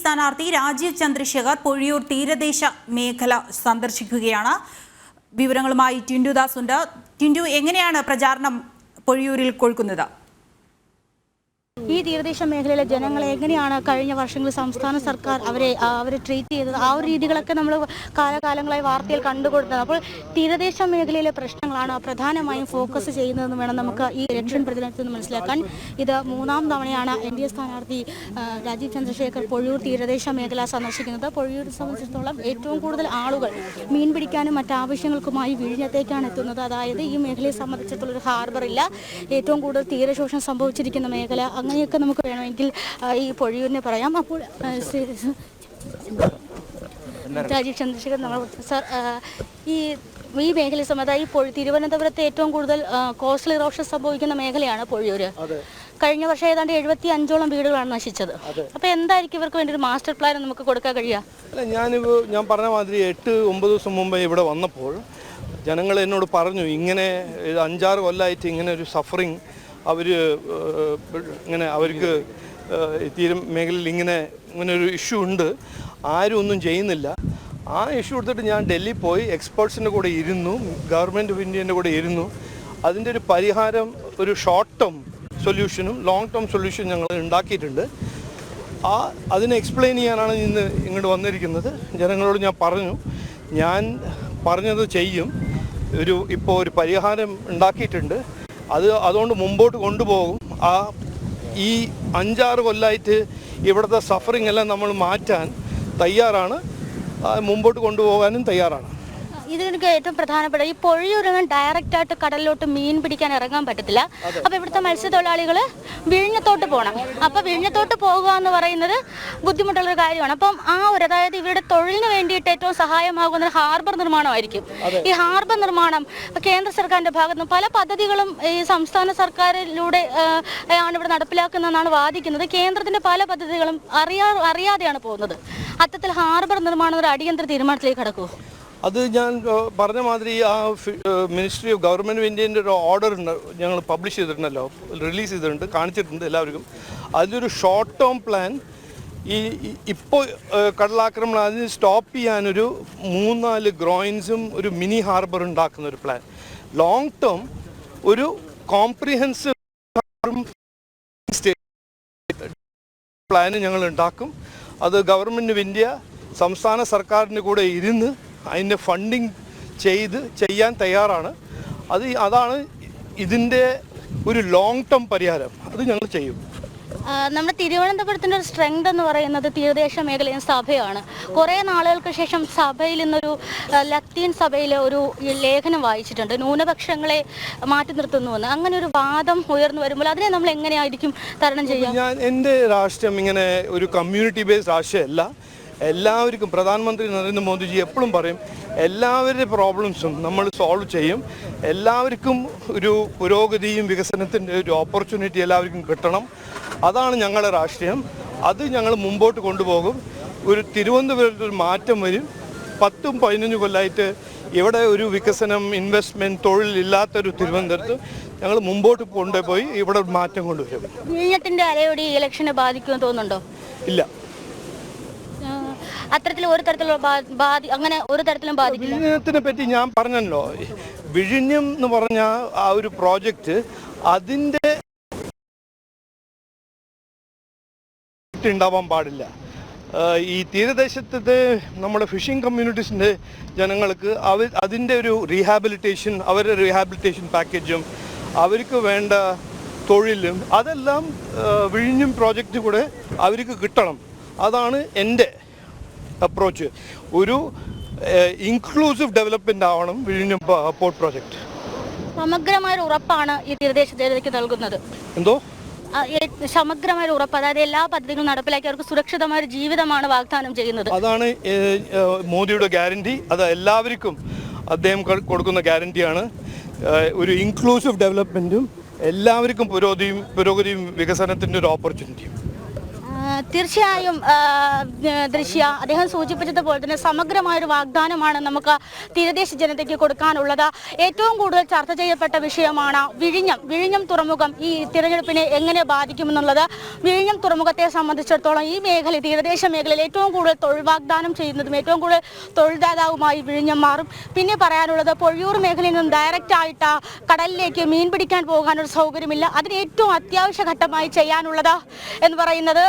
സ്ഥാനാർത്ഥി രാജീവ് ചന്ദ്രശേഖർ പൊഴിയൂർ തീരദേശ മേഖല സന്ദർശിക്കുകയാണ്. വിവരങ്ങളുമായി ടിൻഡുദാസ് ഉണ്ട് ടിൻഡു എങ്ങനെയാണ് പ്രചാരണം പൊഴിയൂരിൽ കൊഴുക്കുന്നത്? തീരദേശ മേഖലയിലെ ജനങ്ങളെ എങ്ങനെയാണ് കഴിഞ്ഞ വർഷങ്ങളിൽ സംസ്ഥാന സർക്കാർ അവരെ അവരെ ട്രീറ്റ് ചെയ്തത്? ആ ഒരു രീതികളൊക്കെ നമ്മൾ കാലകാലങ്ങളായി വാർത്തയിൽ കണ്ടുകൊടുത്തത് അപ്പോൾ തീരദേശ മേഖലയിലെ പ്രശ്നങ്ങളാണ് പ്രധാനമായും ഫോക്കസ് ചെയ്യുന്നതെന്ന് വേണം നമുക്ക് ഈ ഇലക്ഷൻ പ്രതിനിധി മനസ്സിലാക്കാൻ. ഇത് മൂന്നാം തവണയാണ് എൻ ഡി എ സ്ഥാനാർത്ഥി രാജീവ് ചന്ദ്രശേഖർ പൊഴിയൂർ തീരദേശ മേഖല സന്ദർശിക്കുന്നത്. പൊഴിയൂർ സംബന്ധിച്ചിടത്തോളം ഏറ്റവും കൂടുതൽ ആളുകൾ മീൻ പിടിക്കാനും മറ്റാവശ്യങ്ങൾക്കുമായി വിഴിഞ്ഞത്തേക്കാണ് എത്തുന്നത്. അതായത് ഈ മേഖലയെ സംബന്ധിച്ചിടത്തോളം ഒരു ഹാർബർ ഇല്ല. ഏറ്റവും കൂടുതൽ തീരശോഷണം സംഭവിച്ചിരിക്കുന്ന മേഖല. അങ്ങനെയൊക്കെ നമുക്ക് വേണമെങ്കിൽ ഈ പൊഴിയൂരിനെ പറയാം. അപ്പോൾ രാജീവ് ചന്ദ്രശേഖർ നമ്മൾ സാർ ഈ ഈ മേഖലയെ സംബന്ധം ഈ പൊഴി തിരുവനന്തപുരത്ത് ഏറ്റവും കൂടുതൽ കോസ്റ്റൽ ഇറോഷൻ സംഭവിക്കുന്ന മേഖലയാണ് പൊഴിയൂര്. കഴിഞ്ഞ വർഷം ഏതാണ്ട് എഴുപത്തി അഞ്ചോളം വീടുകളാണ് നശിച്ചത്. അപ്പൊ എന്തായിരിക്കും ഇവർക്ക് വേണ്ടി ഒരു മാസ്റ്റർ പ്ലാൻ നമുക്ക് കൊടുക്കാൻ കഴിയുക? അല്ല ഞാനിപ്പോൾ ഞാൻ പറഞ്ഞ മാതിരി എട്ട് ഒമ്പത് ദിവസം മുമ്പ് ഇവിടെ വന്നപ്പോൾ ജനങ്ങൾ എന്നോട് പറഞ്ഞു ഇങ്ങനെ അഞ്ചാറ് കൊല്ലായിട്ട് ഇങ്ങനെ ഒരു സഫറിങ് അവർ ഇങ്ങനെ അവർക്ക് തീരം മേഖലയിൽ ഇങ്ങനെ ഇങ്ങനെ ഒരു ഇഷ്യൂ ഉണ്ട്. ആരും ഒന്നും ചെയ്യുന്നില്ല. ആ ഇഷ്യൂ എടുത്തിട്ട് ഞാൻ ഡൽഹി പോയി എക്സ്പേർട്സിന്റെ കൂടെ ഇരുന്നു ഗവൺമെന്റ് ഓഫ് ഇന്ത്യന്റെ കൂടെ ഇരുന്നു. അതിന്റെ ഒരു പരിഹാരം ഒരു ഷോർട്ട് ടേം സൊല്യൂഷനും ലോങ് ടേം സൊല്യൂഷനും ഞങ്ങൾ ഉണ്ടാക്കിയിട്ടുണ്ട്. ആ അതിനെ എക്സ്പ്ലെയിൻ ചെയ്യാനാണ് ഇന്ന് ഇങ്ങോട്ട് വന്നിരിക്കുന്നത്. ജനങ്ങളോട് ഞാൻ പറഞ്ഞു ഞാൻ പറഞ്ഞത് ചെയ്യും. ഒരു ഇപ്പോൾ ഒരു പരിഹാരം ഉണ്ടാക്കിയിട്ടുണ്ട്. അത് അതുകൊണ്ട് മുമ്പോട്ട് കൊണ്ടുപോകും. ആ ഈ അഞ്ചാറ് കൊല്ലായിട്ട് ഇവിടുത്തെ സഫറിങ് എല്ലാം നമ്മൾ മാറ്റാൻ തയ്യാറാണ്. മുമ്പോട്ട് കൊണ്ടുപോകാനും തയ്യാറാണ്. ഇതിനൊക്കെ ഏറ്റവും പ്രധാനപ്പെട്ട ഈ പൊഴിയുറങ്ങാൻ ഡയറക്റ്റ് ആയിട്ട് കടലിലോട്ട് മീൻ പിടിക്കാൻ ഇറങ്ങാൻ പറ്റത്തില്ല. അപ്പൊ ഇവിടുത്തെ മത്സ്യത്തൊഴിലാളികൾ വിഴിഞ്ഞത്തോട്ട് പോകണം അപ്പൊ വിഴിഞ്ഞത്തോട്ട് പോകുക എന്ന് പറയുന്നത് ബുദ്ധിമുട്ടുള്ള ഒരു കാര്യമാണ്. അപ്പം ആ ഒരു അതായത് ഇവരുടെ തൊഴിലിന് വേണ്ടിയിട്ട് ഏറ്റവും സഹായമാകുന്ന ഹാർബർ നിർമ്മാണമായിരിക്കും. ഈ ഹാർബർ നിർമ്മാണം കേന്ദ്ര സർക്കാരിന്റെ ഭാഗത്ത് നിന്ന് പല പദ്ധതികളും ഈ സംസ്ഥാന സർക്കാരിലൂടെ ആണ് ഇവിടെ നടപ്പിലാക്കുന്നതെന്നാണ് വാദിക്കുന്നത്. കേന്ദ്രത്തിന്റെ പല പദ്ധതികളും അറിയാ അറിയാതെയാണ് പോകുന്നത്. അത്തരത്തിൽ ഹാർബർ നിർമ്മാണം ഒരു അടിയന്തര തീരുമാനത്തിലേക്ക് കടക്കുമോ അത് ഞാൻ പറഞ്ഞ മാതിരി ആ മിനിസ്ട്രി ഓഫ് ഗവൺമെന്റ് ഓഫ് ഇന്ത്യന്റെ ഒരു ഓർഡർ ഉണ്ട് ഞങ്ങൾ പബ്ലിഷ് ചെയ്തിട്ടുണ്ടല്ലോ റിലീസ് ചെയ്തിട്ടുണ്ട് കാണിച്ചിട്ടുണ്ട് എല്ലാവർക്കും. അതിലൊരു ഷോർട്ട് ടേം പ്ലാൻ ഈ- ഇപ്പോൾ കടലാക്രമണം അതിന് സ്റ്റോപ്പ് ചെയ്യാനൊരു മൂന്നാൽ ഗ്രോയിൻസും ഒരു മിനി ഹാർബർ ഉണ്ടാക്കുന്ന ഒരു പ്ലാൻ ലോങ് ടേം ഒരു കോംപ്രിഹെൻസീവ് പ്ലാന് ഞങ്ങൾ ഉണ്ടാക്കും. അത് ഗവൺമെന്റ് ഓഫ് ഇന്ത്യ സംസ്ഥാന സർക്കാരിന്റെ കൂടെ ഇരുന്ന് അതിന്റെ ഫണ്ടിങ് ചെയ്ത് ചെയ്യാൻ തയ്യാറാണ്. അത് അതാണ് ഇതിന്റെ ഒരു ലോങ് ടേം പരിഹാരം. അത് ഞങ്ങൾ ചെയ്യും. നമ്മുടെ തിരുവനന്തപുരത്തിന്റെ ഒരു സ്ട്രെങ്ത് എന്ന് പറയുന്നത് തീരദേശ മേഖലയും സഭയാണ് കുറേ നാളുകൾക്ക് ശേഷം സഭയിൽ നിന്നൊരു ആ, ലത്തീൻ സഭയിൽ ഒരു ലേഖനം വായിച്ചിട്ടുണ്ട്. ന്യൂനപക്ഷങ്ങളെ മാറ്റി നിർത്തുന്നുവെന്ന് അങ്ങനെ ഒരു വാദം ഉയർന്നു വരുമ്പോൾ അതിനെ നമ്മൾ എങ്ങനെയായിരിക്കും തരണം ചെയ്യുക ഞാൻ എന്റെ രാഷ്ട്രീയം ഇങ്ങനെ ഒരു കമ്മ്യൂണിറ്റി ബേസ്ഡ് രാഷ്ട്രീയമല്ല. എല്ലാവർക്കും പ്രധാനമന്ത്രി നരേന്ദ്രമോദിജി എപ്പോഴും പറയും എല്ലാവരുടെ പ്രോബ്ലംസും നമ്മൾ സോൾവ് ചെയ്യും. എല്ലാവർക്കും ഒരു പുരോഗതിയും വികസനത്തിന്റെ ഒരു ഓപ്പർച്യൂണിറ്റി എല്ലാവർക്കും കിട്ടണം. അതാണ് ഞങ്ങളുടെ രാഷ്ട്രീയം. അത് ഞങ്ങൾ മുമ്പോട്ട് കൊണ്ടുപോകും. ഒരു തിരുവനന്തപുരത്ത് ഒരു മാറ്റം വരും. പത്തും പതിനഞ്ചും കൊല്ലമായിട്ട് ഇവിടെ ഒരു വികസനം ഇൻവെസ്റ്റ്മെന്റ് തൊഴിലില്ലാത്തൊരു തിരുവനന്തപുരത്ത് ഞങ്ങൾ മുമ്പോട്ട് കൊണ്ടുപോയി ഇവിടെ മാറ്റം കൊണ്ടുവരും. വിഴിഞ്ഞത്തിന്റെ അലയോടി ഇലക്ഷനെ ബാധിക്കുമെന്ന് തോന്നുന്നുണ്ടോ? ഇല്ല. അത്തരത്തിൽ ഒരു തരത്തിലുള്ള ബാധി അങ്ങനെ ഒരു തരത്തിലും ബാധിക്കില്ല. വിഴിഞ്ഞത്തിനെ പറ്റി ഞാൻ പറഞ്ഞല്ലോ. വിഴിഞ്ഞം എന്ന് പറഞ്ഞ ആ ഒരു പ്രോജക്റ്റ് അതിന്റെ ഉണ്ടാവാൻ പാടില്ല. ഈ തീരദേശത്തെ നമ്മുടെ ഫിഷിംഗ് കമ്മ്യൂണിറ്റീസിന്റെ ജനങ്ങൾക്ക് അവർ അതിന്റെ ഒരു റീഹാബിലിറ്റേഷൻ അവരുടെ റീഹാബിലിറ്റേഷൻ പാക്കേജും അവർക്ക് വേണ്ട തൊഴിലും അതെല്ലാം വിഴിഞ്ഞും വിഴിഞ്ഞം പ്രോജക്റ്റ് കൂടെ അവർക്ക് കിട്ടണം. അതാണ് എന്റെ അപ്രോച്ച് ഒരു ഇൻക്ലൂസീവ് ഡെവലപ്മെന്റ് ആവണം വിഴിഞ്ഞം പോർട്ട് പ്രോജക്റ്റ് സമഗ്രമായ ഒരു ഉറപ്പാണ് ഈ തീരദേശ ജനതയ്ക്ക് നൽകുന്നത്. എന്തോ? സമഗ്രമായ ഒരു ഉറപ്പ് അതായത് എല്ലാ പദ്ധതികളും നടപ്പിലാക്കി അവർക്ക് സുരക്ഷിതമായ ഒരു ജീവിതമാണ് വാഗ്ദാനം ചെയ്യുന്നത്. അതാണ് മോദിയുടെ ഗ്യാരണ്ടി. അത് എല്ലാവർക്കും അദ്ദേഹം കൊടുക്കുന്ന ഗ്യാരണ്ടിയാണ്. ഒരു ഇൻക്ലൂസീവ് ഡെവലപ്മെന്റും എല്ലാവർക്കും പുരോഗതിയും പുരോഗതിയും വികസനത്തിന്റെ ഒരു ഓപ്പർച്യൂണിറ്റിയും തീർച്ചയായും ദൃശ്യ അദ്ദേഹം സൂചിപ്പിച്ചതുപോലെ തന്നെ സമഗ്രമായ ഒരു വാഗ്ദാനമാണ് നമുക്ക് തീരദേശ ജനതയ്ക്ക് കൊടുക്കാനുള്ളത്. ഏറ്റവും കൂടുതൽ ചർച്ച ചെയ്യപ്പെട്ട വിഷയമാണ് വിഴിഞ്ഞം. വിഴിഞ്ഞം തുറമുഖം ഈ തിരഞ്ഞെടുപ്പിനെ എങ്ങനെ ബാധിക്കുമെന്നുള്ളത് വിഴിഞ്ഞം തുറമുഖത്തെ സംബന്ധിച്ചിടത്തോളം ഈ മേഖല തീരദേശ മേഖലയിൽ ഏറ്റവും കൂടുതൽ തൊഴിൽ വാഗ്ദാനം ചെയ്യുന്നതും ഏറ്റവും കൂടുതൽ തൊഴിൽദാതാവുമായി വിഴിഞ്ഞം മാറും. പിന്നെ പറയാനുള്ളത് പൊഴിയൂർ മേഖലയിൽ നിന്നും ഡയറക്റ്റ് ആയിട്ട് കടലിലേക്ക് മീൻ പിടിക്കാൻ പോകാനൊരു സൗകര്യമില്ല. അതിന് ഏറ്റവും അത്യാവശ്യ ഘട്ടമായി ചെയ്യാനുള്ളത് എന്ന് പറയുന്നത്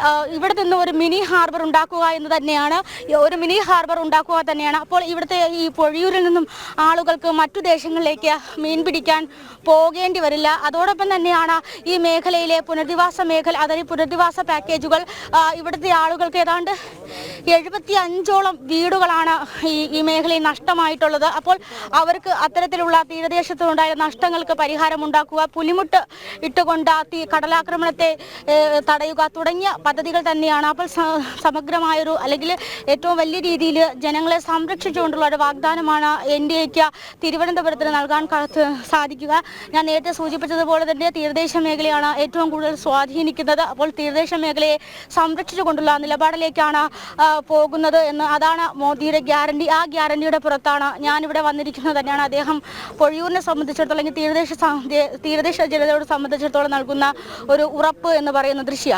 ആ, ഇവിടെ നിന്ന് ഒരു മിനി ഹാർബർ ഉണ്ടാക്കുക എന്ന് തന്നെയാണ് ഒരു മിനി ഹാർബർ ഉണ്ടാക്കുക തന്നെയാണ്. അപ്പോൾ ഇവിടുത്തെ ഈ പൊഴിയൂരിൽ നിന്നും ആളുകൾക്ക് മറ്റു ദേശങ്ങളിലേക്ക് മീൻ പിടിക്കാൻ പോകേണ്ടി വരില്ല. അതോടൊപ്പം തന്നെയാണ് ഈ മേഖലയിലെ പുനരധിവാസ മേഖല അതായത് പുനരധിവാസ പാക്കേജുകൾ ഇവിടുത്തെ ആളുകൾക്ക് ഏതാണ്ട് എഴുപത്തി അഞ്ചോളം വീടുകളാണ് ഈ ഈ മേഖലയിൽ നഷ്ടമായിട്ടുള്ളത്. അപ്പോൾ അവർക്ക് അത്തരത്തിലുള്ള തീരദേശത്തുണ്ടായ നഷ്ടങ്ങൾക്ക് പരിഹാരം ഉണ്ടാക്കുക പുലിമുട്ട് ഇട്ടുകൊണ്ട് കടലാക്രമണത്തെ തടയുക തുടങ്ങിയ പദ്ധതികൾ തന്നെയാണ്. അപ്പോൾ സമഗ്രമായൊരു അല്ലെങ്കിൽ ഏറ്റവും വലിയ രീതിയിൽ ജനങ്ങളെ സംരക്ഷിച്ചുകൊണ്ടുള്ള ഒരു വാഗ്ദാനമാണ് എൻ ഡി എക്ക് തിരുവനന്തപുരത്തിന് നൽകാൻ സാധിക്കുക. ഞാൻ നേരത്തെ സൂചിപ്പിച്ചതുപോലെ തന്നെ തീരദേശ മേഖലയാണ് ഏറ്റവും കൂടുതൽ സ്വാധീനിക്കുന്നത്. അപ്പോൾ തീരദേശ മേഖലയെ സംരക്ഷിച്ചുകൊണ്ടുള്ള നിലപാടിലേക്കാണ് പോകുന്നത് എന്ന് അതാണ് മോദിയുടെ ഗ്യാരണ്ടി. ആ ഗ്യാരണ്ടിയുടെ പുറത്താണ് ഞാനിവിടെ വന്നിരിക്കുന്നത് തന്നെയാണ്. അദ്ദേഹം പൊഴിയൂരിനെ സംബന്ധിച്ചിടത്തോളം അല്ലെങ്കിൽ തീരദേശ തീരദേശ ജനതയോട് സംബന്ധിച്ചിടത്തോളം നൽകുന്ന ഒരു ഉറപ്പ് എന്ന് പറയുന്ന ദൃശ്യ.